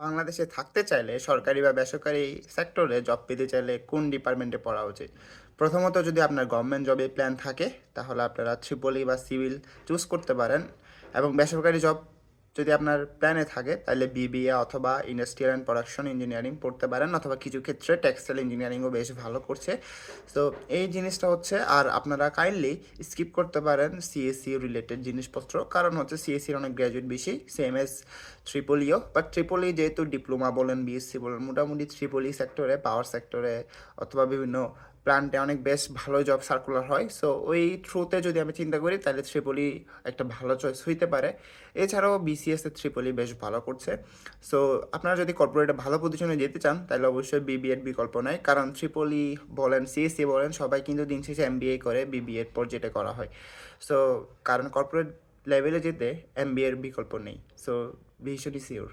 বাংলাদেশে থাকতে চাইলে সরকারি বা বেসরকারি সেক্টরে জব পেতে চাইলে কোন ডিপার্টমেন্টে পড়া উচিত? প্রথমত যদি আপনার গভর্নমেন্ট জবে প্ল্যান থাকে, তাহলে আপনারা ট্রিপলি বা সিভিল চুজ করতে পারেন এবং বেসরকারি জব যদি আপনার প্ল্যানে থাকে, তাহলে বিবিএ অথবা ইন্ডাস্ট্রিয়াল অ্যান্ড প্রোডাকশন ইঞ্জিনিয়ারিং পড়তে পারেন, অথবা কিছু ক্ষেত্রে টেক্সটাইল ইঞ্জিনিয়ারিংও বেশ ভালো করছে। তো এই জিনিসটা হচ্ছে, আর আপনারা কাইন্ডলি স্কিপ করতে পারেন সিএসসি রিলেটেড জিনিসপত্র, কারণ হচ্ছে সিএসসির অনেক গ্র্যাজুয়েট বেশি সেম এস ট্রিপলিও বাট ট্রিপলি যেহেতু ডিপ্লোমা বলেন বিএসসি বলেন, মোটামুটি ট্রিপলি সেক্টরে পাওয়ার সেক্টরে অথবা বিভিন্ন প্ল্যান্টে অনেক বেশ ভালো জব সার্কুলার হয়। সো ওই থ্রুতে যদি আমি চিন্তা করি, তাহলে ট্রিপলি একটা ভালো চয়েস হইতে পারে। এছাড়াও বিসিএস এর ট্রিপলি বেশ ভালো করছে। সো আপনারা যদি কর্পোরেটে ভালো পজিশনে যেতে চান, তাহলে অবশ্যই বিবিএড বিকল্প নাই। কারণ ট্রিপলি বলেন সিএসসি বলেন, সবাই কিন্তু দিন শেষে এমবিএ করে বিবিএড পর যেটা করা হয়। সো কারণ কর্পোরেট লেভেলে যেতে এমবিএর বিকল্প নেই। সো ভীষণই শিওর